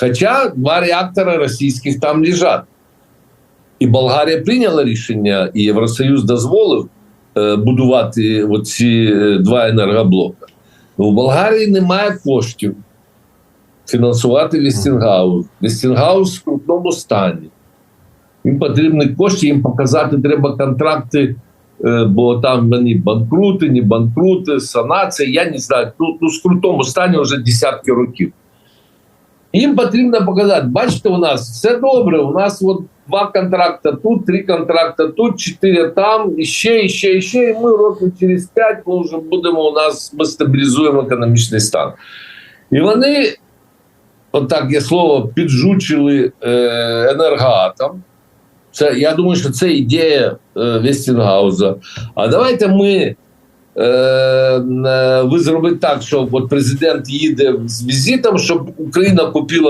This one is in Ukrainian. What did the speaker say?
Хоча два реактори російських там лежать. І Болгарія прийняла рішення, і Євросоюз дозволив е, будувати оці е, два енергоблока. Ну, у Болгарії немає коштів фінансувати Вестінгаус. Вестінгаус в крутному стані. Їм потрібні кошти, їм показати треба контракти, е, бо там вони банкрути, не банкрути, санація. Я не знаю. Ну, ну в крутому стані вже десятки років. Їм потрібно показати, бачите, у нас все добре. У нас от два контракти тут, три контракти тут, чотири там, і ще, і ще, і ще. І ми років через п'ять ми вже будемо у нас, ми стабілізуємо економічний стан. І вони, отак є слово, піджучили е, енергоатом. Це, я думаю, що це ідея е, Вестінгауза. А давайте ми. Е, е, ви зробите так, що от президент їде з візитом, щоб Україна купила